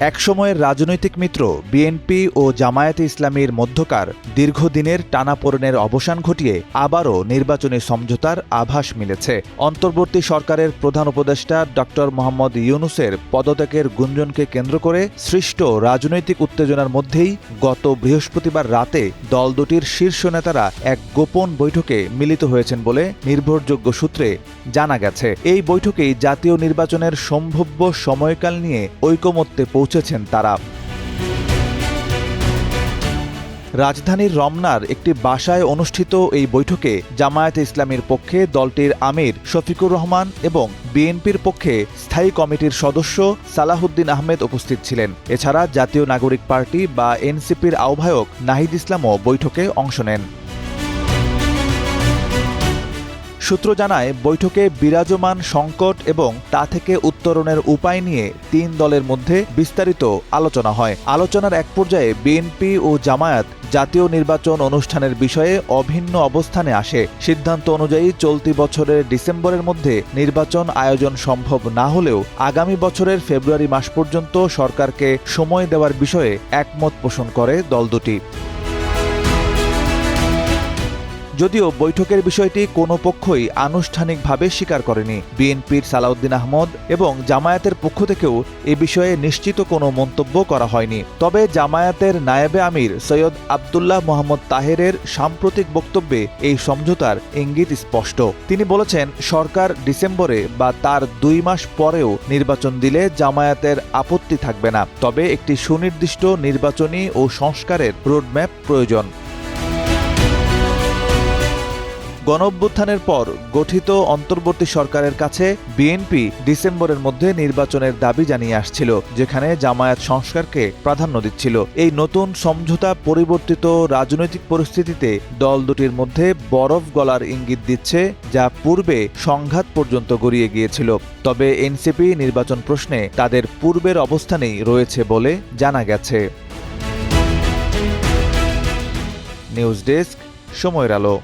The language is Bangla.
একসময়ের রাজনৈতিক মিত্র বিএনপি ও জামায়াতে ইসলামীর মধ্যকার দীর্ঘদিনের টানাপোড়েনের অবসান ঘটিয়ে আবারও নির্বাচনী সমঝোতার আভাস মিলেছে। অন্তর্বর্তী সরকারের প্রধান উপদেষ্টা ড. মোহাম্মদ ইউনুসের পদত্যাগের গুঞ্জনকে কেন্দ্র করে সৃষ্ট রাজনৈতিক উত্তেজনার মধ্যেই গত বৃহস্পতিবার রাতে দল দুটির শীর্ষ নেতারা এক গোপন বৈঠকে মিলিত হয়েছেন বলে নির্ভরযোগ্য সূত্রে জানা গেছে। এই বৈঠকেই জাতীয় নির্বাচনের সম্ভাব্য সময়কাল নিয়ে ঐকমত্যে পৌঁছেছেন তারা। রাজধানীর রমনার একটি বাসায় অনুষ্ঠিত এই বৈঠকে জামায়াতে ইসলামীর পক্ষে দলটির আমির শফিকুর রহমান এবং বিএনপির পক্ষে স্থায়ী কমিটির সদস্য সালাহুদ্দিন আহমেদ উপস্থিত ছিলেন। এছাড়া জাতীয় নাগরিক পার্টি বা এনসিপির আহ্বায়ক নাহিদ ইসলামও বৈঠকে অংশ নেন। সূত্র জানায়, বৈঠকে বিরাজমান সংকট এবং তা থেকে উত্তরণের উপায় নিয়ে তিন দলের মধ্যে বিস্তারিত আলোচনা হয়। আলোচনার এক পর্যায়ে বিএনপি ও জামায়াত জাতীয় নির্বাচন অনুষ্ঠানের বিষয়ে অভিন্ন অবস্থানে আসে। সিদ্ধান্ত অনুযায়ী চলতি বছরের ডিসেম্বরের মধ্যে নির্বাচন আয়োজন সম্ভব না হলেও আগামী বছরের ফেব্রুয়ারি মাস পর্যন্ত সরকারকে সময় দেওয়ার বিষয়ে একমত পোষণ করে দল দুটি। যদিও বৈঠকের বিষয়টি কোনো পক্ষই আনুষ্ঠানিকভাবে স্বীকার করেনি। বিএনপির সালাউদ্দিন আহমদ এবং জামায়াতের পক্ষ থেকেও এ বিষয়ে নিশ্চিত কোনো মন্তব্য করা হয়নি। তবে জামায়াতের নায়েবে আমির সৈয়দ আবদুল্লাহ মোহাম্মদ তাহেরের সাম্প্রতিক বক্তব্যে এই সমঝোতার ইঙ্গিত স্পষ্ট। তিনি বলেছেন, সরকার ডিসেম্বরে বা তার দুই মাস পরেও নির্বাচন দিলে জামায়াতের আপত্তি থাকবে না। তবে একটি সুনির্দিষ্ট নির্বাচনী ও সংস্কারের রোডম্যাপ প্রয়োজন। গণঅভ্যুত্থানের পর গঠিত অন্তর্বর্তী সরকারের কাছে বিএনপি ডিসেম্বরের মধ্যে নির্বাচনের দাবি জানিয়ে আসছিল, যেখানে জামায়াত সংস্কারকে প্রাধান্য দিচ্ছিল। এই নতুন সমঝোতা পরিবর্তিত রাজনৈতিক পরিস্থিতিতে দল দুটির মধ্যে বরফ গলার ইঙ্গিত দিচ্ছে, যা পূর্বে সংঘাত পর্যন্ত গড়িয়ে গিয়েছিল। তবে এনসিপি নির্বাচন প্রশ্নে তাদের পূর্বের অবস্থানেই রয়েছে বলে জানা গেছে। নিউজ ডেস্ক, সময়ের আলো।